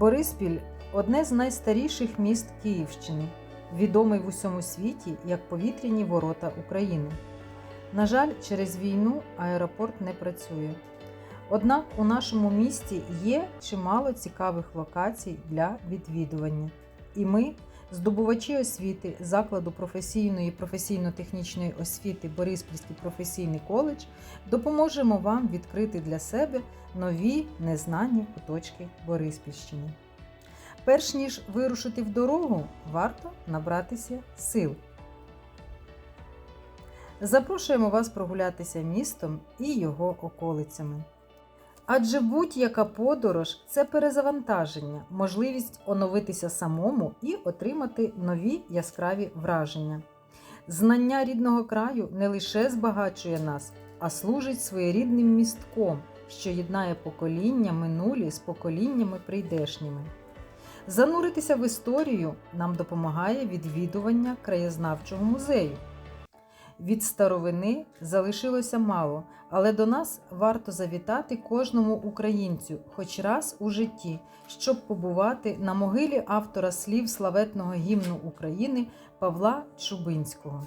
Бориспіль одне з найстаріших міст Київщини, відомий в усьому світі як повітряні ворота України. На жаль, через війну аеропорт не працює. Однак у нашому місті є чимало цікавих локацій для відвідування. І ми, здобувачі освіти закладу професійної і професійно-технічної освіти Бориспільський професійний коледж, допоможемо вам відкрити для себе нові незнані куточки Бориспільщини. Перш ніж вирушити в дорогу, варто набратися сил. Запрошуємо вас прогулятися містом і його околицями. Адже будь-яка подорож це перезавантаження, можливість оновитися самому і отримати нові яскраві враження. Знання рідного краю не лише збагачує нас, а служить своєрідним містком, що єднає покоління минулі з поколіннями прийдешніми. Зануритися в історію нам допомагає відвідування краєзнавчого музею. Від старовини залишилося мало, але до нас варто завітати кожному українцю хоч раз у житті, щоб побувати на могилі автора слів славетного гімну України Павла Чубинського.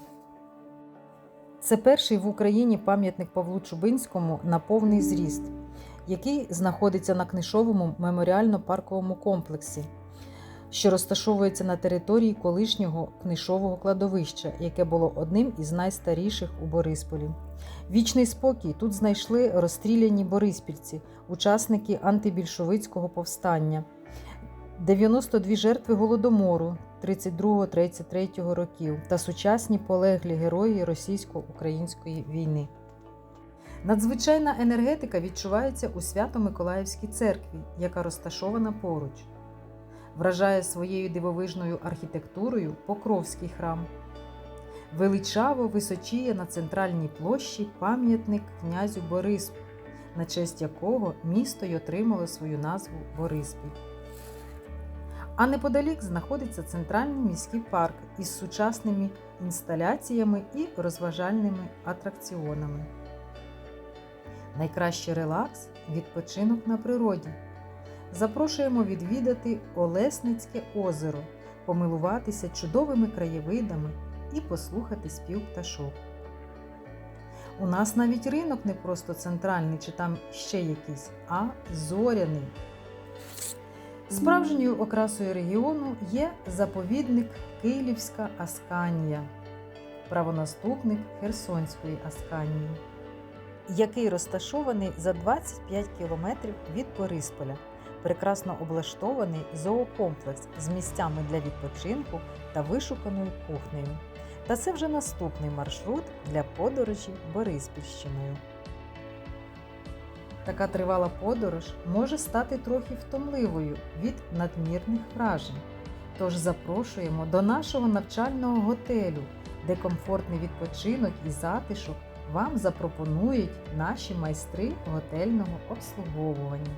Це перший в Україні пам'ятник Павлу Чубинському на повний зріст, який знаходиться на книжовому меморіально-парковому комплексі що розташовується на території колишнього книжового кладовища, яке було одним із найстаріших у Борисполі. Вічний спокій тут знайшли розстріляні бориспільці, учасники антибільшовицького повстання, 92 жертви голодомору 32-33 років та сучасні полеглі герої російсько-української війни. Надзвичайна енергетика відчувається у Свято-Миколаївській церкві, яка розташована поруч вражає своєю дивовижною архітектурою Покровський храм. Величаво височіє на центральній площі пам'ятник князю Борису, на честь якого місто й отримало свою назву Бориспіль. А неподалік знаходиться центральний міський парк із сучасними інсталяціями і розважальними атракціонами. Найкращий релакс відпочинок на природі запрошуємо відвідати Олесницьке озеро, помилуватися чудовими краєвидами і послухати спів пташок. У нас навіть ринок не просто центральний чи там ще якийсь, а зоряний. Справжньою окрасою регіону є заповідник Київська Асканія, правонаступник Херсонської Асканії, який розташований за 25 кілометрів від Борисполя прекрасно облаштований зоокомплекс з місцями для відпочинку та вишуканою кухнею. Та це вже наступний маршрут для подорожі Бориспільщиною. Така тривала подорож може стати трохи втомливою від надмірних вражень. Тож запрошуємо до нашого навчального готелю, де комфортний відпочинок і затишок вам запропонують наші майстри готельного обслуговування.